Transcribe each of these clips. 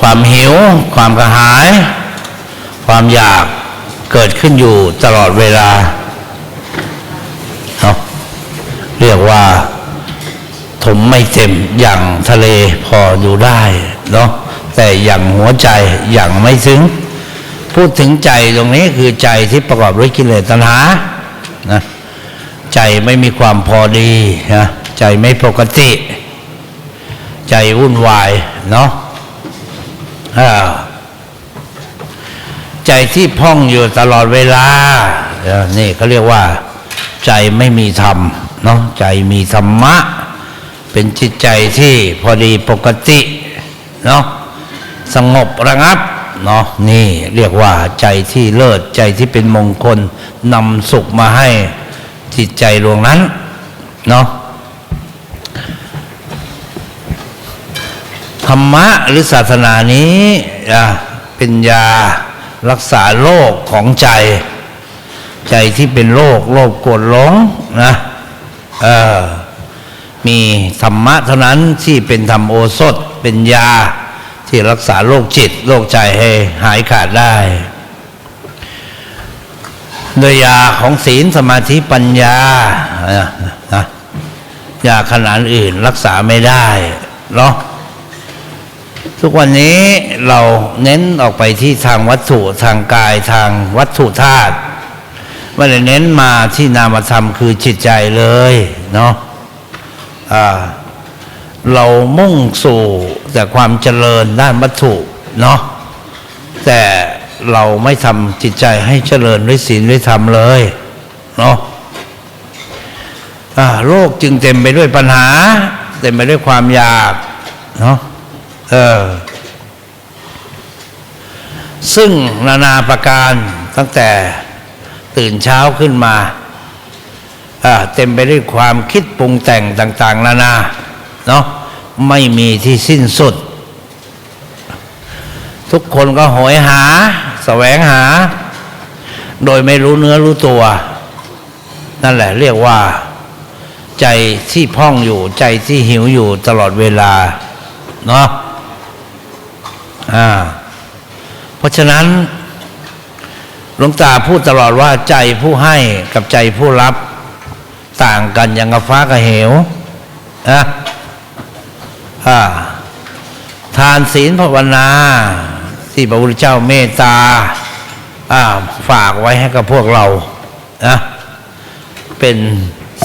ความหิว ความกระหาย ความอยากเกิดขึ้นอยู่ตลอดเวลาเนาะเรียกว่าถมไม่เต็มอย่างทะเลพออยู่ได้เนาะแต่อย่างหัวใจอย่างไม่ถึง พูดถึงใจตรงนี้คือใจที่ประกอบด้วยกิเลสตัณหานะใจไม่มีความพอดีนะใจไม่ปกติ ใจวุ่นวายเนาะ ใจที่พ่องอยู่ตลอดเวลาเนี่เขาเรียกว่า ใจไม่มีธรรมเนาะใจมีธรรมะ เป็นจิตใจที่พอดีปกติเนาะสงบระงับเนาะนี่เรียกว่าใจที่เลิศใจที่เป็นมงคลนำสุขมาให้จิตใจดวงนั้นเนาะ ธรรมะหรือศาสนานี้เป็นยารักษาโรคของใจ ใจที่เป็นโรคโรคกรธหลงนะมีธรรมะเท่านั้นที่เป็นธรรมโอสถเป็นยาที่รักษาโรคจิตโรคใจให้หายขาดได้โดยยาของศีลสมาธิปัญญานะยาขนาดอื่นรักษาไม่ได้เนาะ ทุกวันนี้เราเน้นออกไปที่ทางวัตถุทางกายทางวัตถุธาตุไม่ได้เน้นมาที่นามธรรมคือจิตใจเลยเนาะเรามุ่งสู่แต่ความเจริญด้านวัตถุเนาะแต่เราไม่ทำจิตใจให้เจริญด้วยศีลด้วยธรรมเลยเนาะโลกจึงเต็มไปด้วยปัญหา เต็มไปด้วยความอยากเนาะ เออ ซึ่งนานาประการตั้งแต่ตื่นเช้าขึ้นมาอ่าเต็มไปด้วยความคิดปรุงแต่งต่าง ๆ นานา เนาะไม่มีที่สิ้นสุด ทุกคนก็โหยหาแสวงหา โดยไม่รู้เนื้อรู้ตัว นั่นแหละเรียกว่า ใจที่พ่องอยู่ ใจที่หิวอยู่ตลอดเวลา เนาะ อ่าเพราะฉะนั้นหลวงตาพูดตลอดว่าใจผู้ให้กับใจผู้รับ ต่างกันอย่างกับฟ้ากับเหวนะอ่าทานศีลภาวนา ที่พระพุทธเจ้าเมตตาอ่าฝากไว้ให้กับพวกเรานะเป็น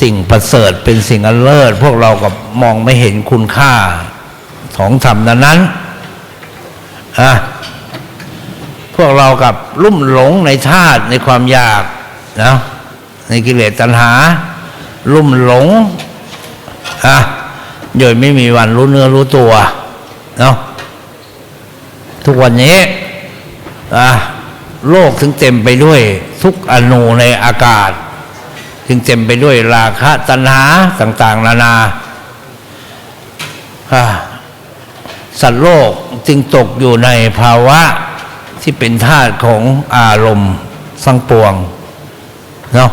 สิ่งประเสริฐเป็นสิ่งอันเลิศ พวกเรากับมองไม่เห็นคุณค่าของธรรมนั้นนั้น อะพวกเรากับลุ่มหลงในธาตุในความอยากนะในกิเลสตัณหา ลุ่มหลงอะโดยไม่มีวันรู้เนื้อรู้ตัวเนาะทุกวันนี้อะโลกถึงเต็มไปด้วยทุกอนูในอากาศ ถึงเต็มไปด้วยราคะตัณหาต่าง ๆ นานาอะ สัตว์โลกจึงตกอยู่ในภาวะที่เป็นธาตุของอารมณ์สังปวงเนาะ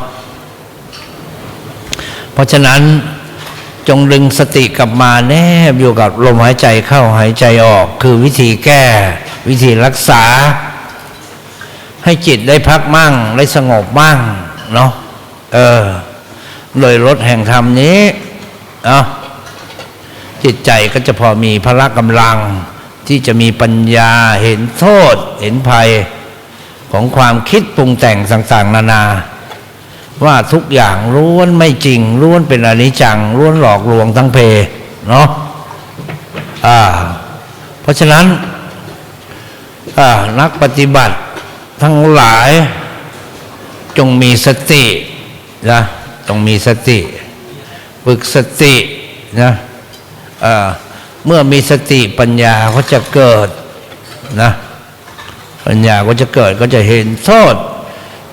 เพราะฉะนั้นจงดึงสติกลับมาแนบอยู่กับลมหายใจเข้าหายใจออก คือวิธีแก้ วิธีรักษา ให้จิตได้พักมั่ง ได้สงบมั่งเนาะเออโดยรถแห่งธรรมนี้ เนาะ จิตใจก็จะพอมีพละกำลัง ที่จะมีปัญญาเห็นโทษ เห็นภัยของความคิดปรุงแต่งต่างๆ นานา ว่าทุกอย่างล้วนไม่จริงล้วนเป็นอนิจจังล้วนหลอกลวงทั้งเพเนาะอ่า เพราะฉะนั้นอ่านักปฏิบัติทั้งหลายจงมีสตินะต้องมีสติ ฝึกสตินะ เมื่อมีสติปัญญาก็จะเกิดนะปัญญาก็จะเกิดก็จะเห็นโทษ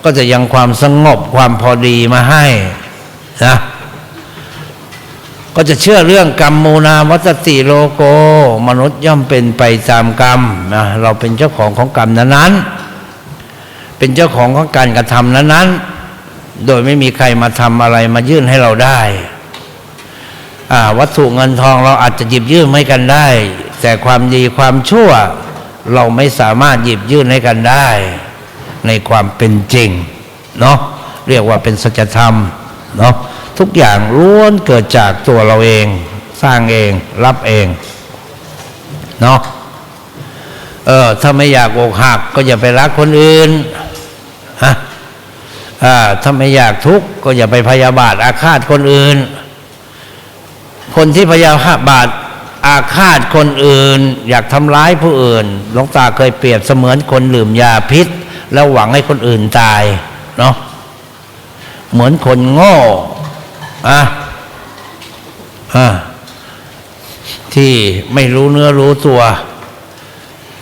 ก็จะยังความสงบความพอดีมาให้นะก็จะเชื่อเรื่องกรรมมูนาวัตติโลโก มนุษย์ย่อมเป็นไปตามกรรมนะเราเป็นเจ้าของของกรรมนั้นๆเป็นเจ้าของของการกระทำนั้นๆโดยไม่มีใครมาทำอะไรมายื่นให้เราได้ วัตถุเงินทองเราอาจจะหยิบยื่นให้กันได้ แต่ความดีความชั่ว เราไม่สามารถหยิบยื่นให้กันได้ ในความเป็นจริงเนาะเรียกว่าเป็นสัจธรรมเนาะทุกอย่างล้วนเกิดจากตัวเราเอง สร้างเองรับเองเนาะเออถ้าไม่อยากอกหักก็อย่าไปรักคนอื่นฮะอ่าถ้าไม่อยากทุกข์ก็อย่าไปพยาบาทอาฆาตคนอื่น คนที่พยาบาทอาฆาตคนอื่น อยากทำร้ายผู้อื่นหลวงตาเคยเปรียบเสมือนคนดื่มยาพิษ แล้วหวังให้คนอื่นตายเนาะเหมือนคนโง่อะอะที่ไม่รู้เนื้อรู้ตัว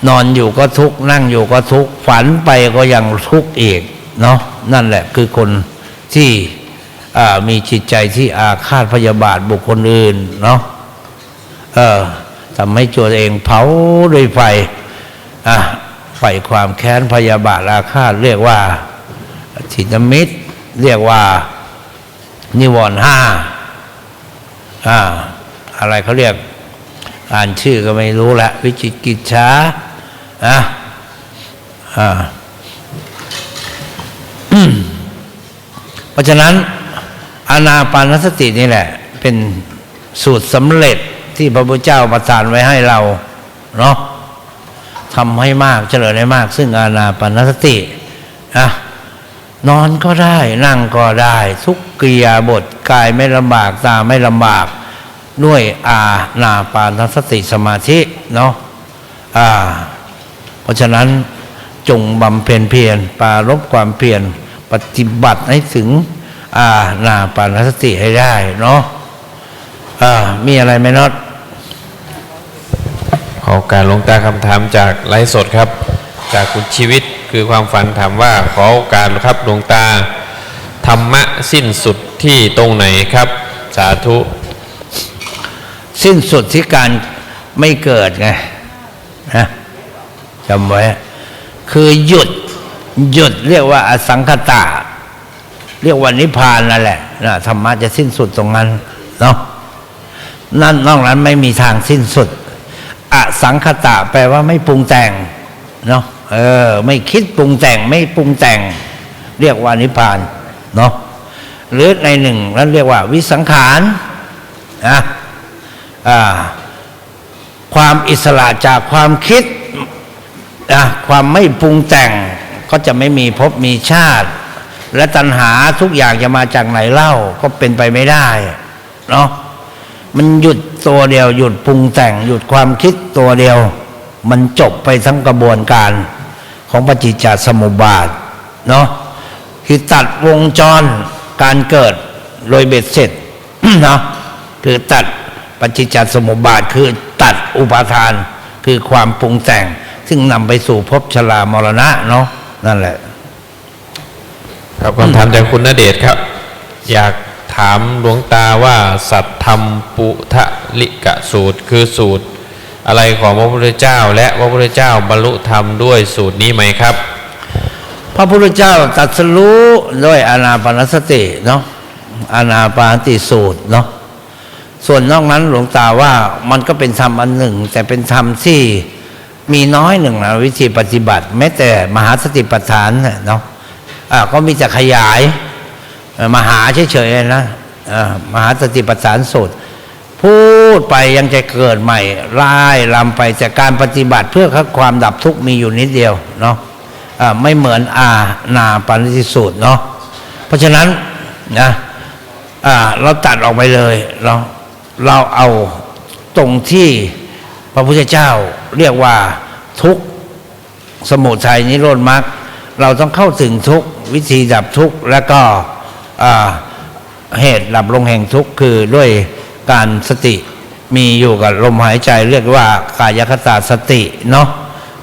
นอนอยู่ก็ทุกนั่งอยู่ก็ทุกฝันไปก็ยังทุกอีกเนาะนั่นแหละคือคนที่ มีจิตใจที่อาฆาตพยาบาทบุคคลอื่นเนาะทำให้ตัวเองเผาด้วยไฟไฟความแค้นพยาบาทอาฆาตเรียกว่าทินมิตร เรียกว่านิวรณ์ห้าอะไรเขาเรียกอ่านชื่อก็ไม่รู้ละวิจิกิจฉาอะอ่าเพราะฉะนั้น อานาปานสตินี่แหละ เป็นสูตรสำเร็จที่พระพุทธเจ้าประทานไว้ให้เราเนาะทำให้มากเจริญให้มาก ซึ่งอานาปานสติอะนอนก็ได้นั่งก็ได้ ทุกกิยาบทกายไม่ลำบากตาไม่ลำบาก ด้วยอานาปานสติสมาธิเนาะอ่า เพราะฉะนั้นจงบำเพ็ญเพียรปรารบความเพียรปฏิบัติให้ถึง อานาปานสติให้ได้เนาะอ่ามีอะไรไหมน็อตขอโอการหลวงตาคำถามจากไลฟ์สดครับ จากคุณชีวิตคือความฝันถามว่าขอโอกาสครับหลวงตาธรรมะสิ้นสุดที่ตรงไหนครับ สาธุ สิ้นสุดที่การไม่เกิดไงนะจำไว้ คือหยุดหยุดเรียกว่าอสังขตา เรียกว่านิพพานนั่นแหละนะธรรมะจะสิ้นสุดตรงนั้นเนาะนั่นนอกนั้นไม่มีทางสิ้นสุดอสังขตะแปลว่าไม่ปรุงแต่งเนาะเออ ไม่คิดปรุงแต่งไม่ปรุงแต่ง เรียกว่านิพพานเนาะหรือในหนึ่งนั้นเรียกว่า วิสังขารนะอ่าความอิสระจากความคิดนะความไม่ปรุงแต่งก็จะไม่มีภพมีชาติ และตัณหาทุกอย่างจะมาจากไหนเล่าก็เป็นไปไม่ได้เนาะมันหยุดตัวเดียวหยุดปรุงแต่งหยุดความคิดตัวเดียว มันจบไปทั้งกระบวนการของปฏิจจสมุปบาทเนาะคือตัดวงจรการเกิดโดยเบ็ดเสร็จเนาะคือตัดปฏิจจสมุปบาทคือตัดอุปาทานคือความปรุงแต่ง ซึ่งนำไปสู่ภพชรามรณะเนาะนั่นแหละ ครับคำถามจากคุณณเดชครับ อยากถามหลวงตาว่า สัตธรรมปุทะลิกะสูตร คือสูตร อะไรของพระพุทธเจ้า และพระพุทธเจ้าบรรลุธรรมด้วยสูตรนี้ไหมครับ พระพุทธเจ้าตรัสรู้ด้วยอานาปานสติเนาะอานาปานติสูตรเนาะส่วนนอกนั้นหลวงตาว่ามันก็เป็นธรรมอันหนึ่ง แต่เป็นธรรมที่มีน้อยหนึ่งนะวิธีปฏิบัติ แม้แต่มหาสติปัฏฐานเนาะ ก็มีแต่ขยายมหาเฉยๆนะมหาสติปัฏฐานสูตรพูดไปยังจะเกิดใหม่ร่ายลำไปแต่การปฏิบัติเพื่อความดับทุกข์มีอยู่นิดเดียวเนาะอ่าไม่เหมือนอานาปานิสูตรเนาะเพราะฉะนั้นนะเราตัดออกไปเลยเราเราเอาตรงที่พระพุทธเจ้าเรียกว่าทุกสมุทัยนิโรธมรรค เราต้องเข้าถึงทุกวิธีดับทุกแล้วก็เหตุดับลงแห่งทุกคือด้วยการสติมีอยู่กับลมหายใจ เรียกว่ากายคตาสติเนาะ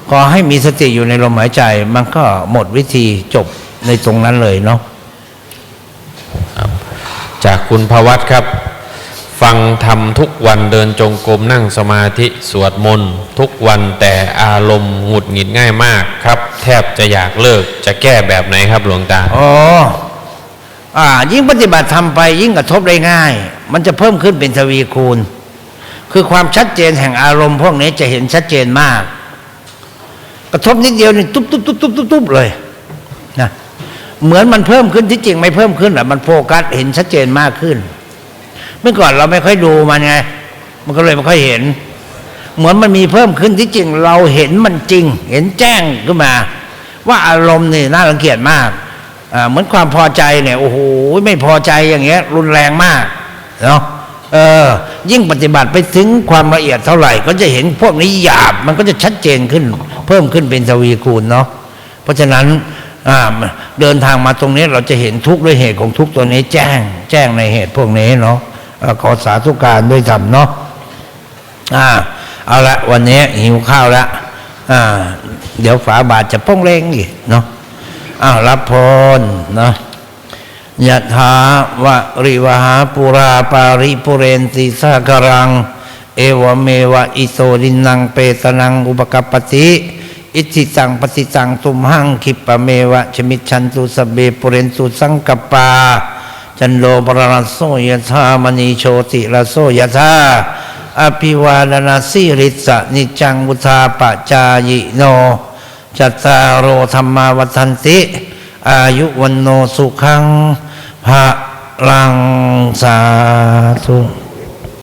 ขอให้มีสติอยู่ในลมหายใจ มันก็หมดวิธีจบในตรงนั้นเลยเนาะจากคุณพวัตครับ ฟังทำทุกวันเดินจงกรมนั่งสมาธิสวดมนต์ทุกวันแต่อารมณ์หงุดหงิดง่ายมากครับ แทบจะอยากเลิกจะแก้แบบไหนครับหลวงตาอ๋ออ่า ยิ่งปฏิบัติทำไปยิ่งกระทบได้ง่าย มันจะเพิ่มขึ้นเป็นทวีคูณ คือความชัดเจนแห่งอารมณ์พวกนี้จะเห็นชัดเจนมาก กระทบนิดเดียวนี่ตุ๊บตุ๊บตุ๊บตุ๊บตุ๊บตุ๊บเลยนะเหมือนมันเพิ่มขึ้นที่จริงไม่เพิ่มขึ้นหรอมันโฟกัสเห็นชัดเจนมากขึ้น เมื่อก่อนเราไม่ค่อยดูมันไง มันก็เลยไม่ค่อยเห็น เหมือนมันมีเพิ่มขึ้นที่จริง เราเห็นมันจริง เห็นแจ้งขึ้นมา ว่าอารมณ์นี่น่ารังเกียจมากเหมือนความพอใจเนี่ยโอ้โหไม่พอใจอย่างเงี้ย รุนแรงมากเนาะเออยิ่งปฏิบัติไปถึงความละเอียดเท่าไหร่ ก็จะเห็นพวกนี้หยาบมันก็จะชัดเจนขึ้น เพิ่มขึ้นเป็นทวีคูณเนาะเพราะฉะนั้นเดินทางมาตรงนี้เราจะเห็นทุกข์ด้วยเหตุของทุกข์ตัวนี้แจ้ง แจ้งในเหตุพวกนี้เนาะ ขอสาธุการด้วยธรรมเนาะอ่าเอาละวันนี้หิวข้าวแล้วอ่า เดี๋ยวฝาบาทจะป้องเร่งอีกเนาะอ้าวรับพรเนาะยะถาวะริวหาปุราปาริปุเรนติสากรัง เอวเมวะอิโตดินังเปตนังอุปกปปติ อิทิตังปฏิตังตุมหังคิปะเมวะชมิชันตุสเบปุเรนตุสังกปา จันโลปรารโสยธามณีโชติระโสยธาอภิวาลนาสิริสะนิจังบุทาปจายโน จัตตารโรธรรมาวันติ อายุวันโนสุขังภะลังสาธุ